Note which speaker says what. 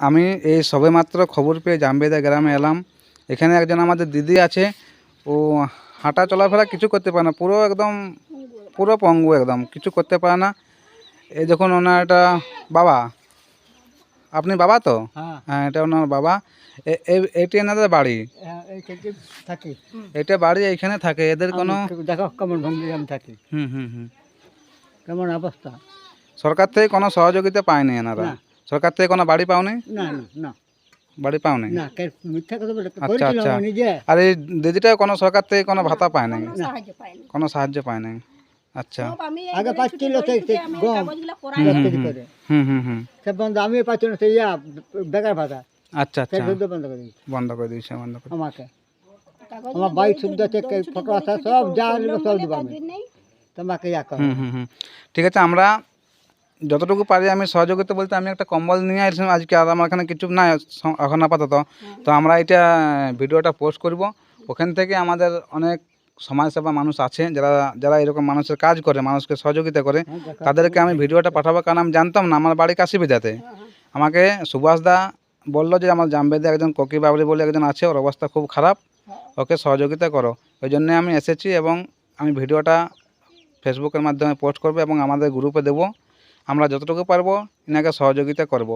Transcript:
Speaker 1: আমি এই সবেমাত্র খবর পেয়ে জামবেদা গ্রামে এলাম। এখানে একজন আমাদের দিদি আছে। ও হাঁটা চলাফেরা কিছু করতে পারে না। পুরো একদম পুরো পঙ্গু একদম। কিছু করতে পারে না। এই যখন ওনার একটা বাবা। আপনি বাবা তো?
Speaker 2: হ্যাঁ।
Speaker 1: হ্যাঁ এটা ওনার বাবা। এটি এনাদের বাড়ি।
Speaker 2: হ্যাঁ, থেকে।
Speaker 1: এটা বাড়ি এইখানে থাকে। এদের কোনো
Speaker 2: দেখো কেমন ভঙ্গি আমি থাকি।
Speaker 1: হুম হুম হুম।
Speaker 2: কেমন অবস্থা?
Speaker 1: সরকার থেকে কোনো সহযোগিতা পায়নি এনারা। সরকার থেকে কোনো বাড়ি পাওনি?
Speaker 2: না না না।
Speaker 1: বাড়ি পাওনি?
Speaker 2: না কে মিথ্যা কথা বলে
Speaker 1: আচ্ছা, আচ্ছা।
Speaker 2: নিজে
Speaker 1: আর এই দিদিটা কোনো সরকার থেকে কোনো ভাতা পায় নাই কোনো সাহায্য পায় নাই আচ্ছা।
Speaker 2: আগে পাচ্ছিল গম।
Speaker 1: হুম, হুম,
Speaker 2: সে বন্ধ আমি পাচ্ছি না সেই ইয়া বেকার ভাতা।
Speaker 1: আচ্ছা আচ্ছা।
Speaker 2: বন্ধ করে দিয়েছে।
Speaker 1: বন্ধ করে দিয়েছে বন্ধ করে
Speaker 2: আমাকে।
Speaker 3: কাগজগুলো
Speaker 2: আমার বাড়ির সুবিধা থেকে ফটো আসা সব যা সব আমি। তোমাকে ইয়া করো।
Speaker 1: হুম হুম হুম। ঠিক আছে আমরা যতটুকু পারি আমি সহযোগিতা বলতে আমি একটা কম্বল নিয়ে আসলাম আজকে আর আমার এখানে কিছু নাই এখন আপাতত। তো আমরা এটা ভিডিওটা পোস্ট করব। ওখান থেকে আমাদের অনেক সমাজসেবা মানুষ আছে যারা যারা এরকম মানুষের কাজ করে মানুষকে সহযোগিতা করে
Speaker 2: হ্যাঁ,
Speaker 1: তাদেরকে আমি ভিডিওটা পাঠাবো কারণ আমি জানতাম না আমার বাড়ি কাশিবিদাতে আমাকে সুভাষ দা বলল যে আমার জামবেদে একজন কোকি বাবরি বলে একজন আছে ওর অবস্থা খুব খারাপ ওকে সহযোগিতা করো। ওই জন্যে আমি এসেছি এবং আমি ভিডিওটা ফেসবুকের মাধ্যমে পোস্ট করব এবং আমাদের গ্রুপে দেবো। আমরা যতটুকু পারব এনাকে সহযোগিতা করব।